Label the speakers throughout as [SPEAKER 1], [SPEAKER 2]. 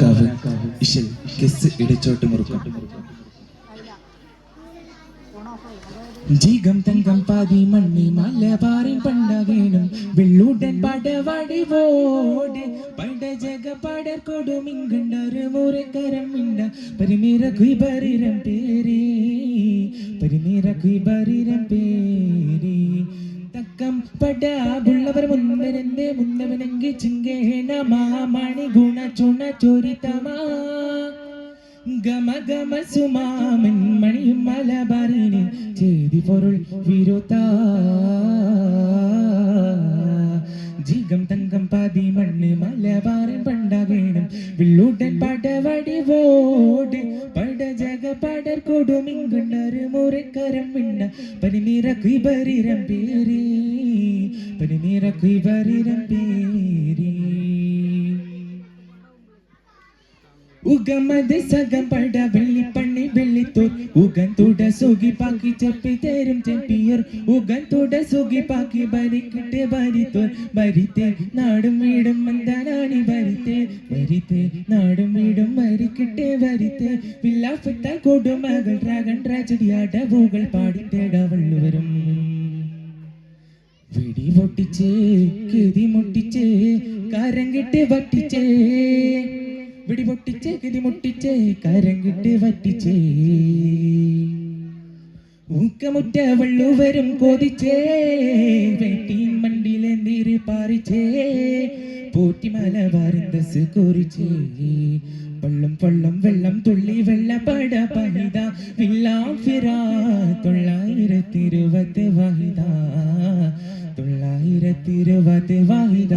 [SPEAKER 1] കാവ് ഇശൽ കെസ് ഇടിച്ചോട്ട് മുറുക്കം. ജീകം തങ്കം പാതി മണ്ണി മലബാറിൻ പണ്ടകേണം വെള്ളൂട്ടൻ പടവടിവോട് പട ജഗ പടർ കൊടുമിങ്കണ്ടൊരു മുറക്കരം മിണ്ട പരിമീര കുയിബറിരം പേരേ പരിമീര കുയിബറിരം പേരേ. തക്കം പടാബുള്ളവർ മുന്നരന്റെ മുന്നവനെങ്കി ചിങ്കേണ മാമണി ഗുണ ചുണ ചൊരിതമാ. ഗമ ഗമ സുമാമൻ മണിയും മലബാറിന് ചെയ്തി പൊരുൾ വിരുത്ത. ജീകം തങ്കം പാതി മണ്ണ് മലബാറിൻ പണ്ടകേണം. വിള്ളൂട്ടൻ പടവടിവോട് പട ജഗ പടർ കൊടുമിങ്കുണ്ടൊരു മുറക്കരം വിണ്ണ. പനിനീര കുയിബരിരം പേരി ഉഗമത് സകം പട വെള്ളിപ്പണ്ണി വെള്ളിത്തൂർ. ഉഗൻ തുട സുഖി പാക്കി ചെപ്പി തരും ചെപ്പിയർ. ഉഗൻ തുട സുഖി പാക്കി ഭരിക്കട്ടെ ഭരിത്തോർ. ഭരിത്തേ നാടും വീടും മന്ദനാണി ഭരിത്തേ. ഭരിത്തേ നാടും വീടും ഭരിക്കട്ടെ ഭരിത്തേ. വില്ലാഫത്ത കൊടുമകൾ ഡ്രാഗൺ ട്രാജഡി അടവുകൾ പാടിത്തേട കാരം കിട്ടി വട്ടിച്ചേ പിടി പൊട്ടിച്ചേ കിതി മുട്ടിച്ചേ കാരം കെട്ടി വറ്റിച്ചേ. ഊക്കമുറ്റ വള്ളുവരും കൊതിച്ചേ വെട്ടിയും മണ്ടിലെന്തീര് പാറിച്ചേ. പോറ്റിമല വാരന്തസ് കുറിച്ചേ. പള്ളം പള്ളം വെള്ളം തുള്ളി വെള്ളപ്പട പഹിത വില്ലാം ഫിറാ തൊള്ളായിരത്തി ഇരുപത് വഹിത ഇരുപത് വഹിത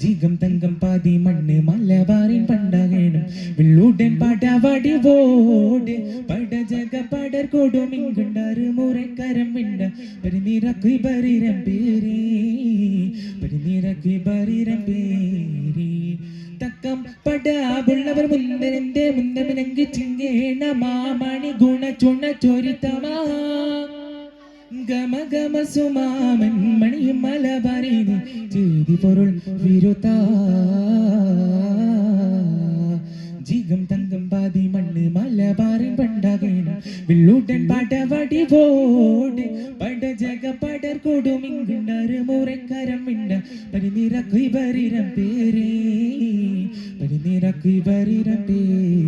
[SPEAKER 1] ജീകം തങ്കം പാതി മണ്ണ് മലബാറിൻ പണ്ടകേണം. വെള്ളൂടൻ പടവടി വോട് പട ജഗ പടർ കൊടുമിങ്കുണ്ടാറ് മുറക്കരം വിണ്ട പരിനിരക്ക് ബരിരം പേരി. പരിനിരക്ക് ബരിരം പേരി. തക്കം പടാവുള്ളവർ മുന്തരന്റെ മുന്തമിനങ്ക് ചിങ്ങേണ മാമണി ഗുണ ചുണ ചൊരിതമാ ഗമ ഗമ സുമാമൻ മണിയും മലബാറിന് ചെയ്തി പൊരുൾ വിരുത്ത ജീകം തങ്കം പാതി മണ്ണ് മലബാറിൻ പണ്ടാകണം. വെള്ളൂട്ടൻ പടവടി വോട് പട ജഗ പടർ കൊടുമിങ്കുണ്ടാറ് മുറക്കരം മിണ്ട. പരിനിറ കുയിബരിരം പേരേ പരിനിറ കുയിബരിരം പേരേ.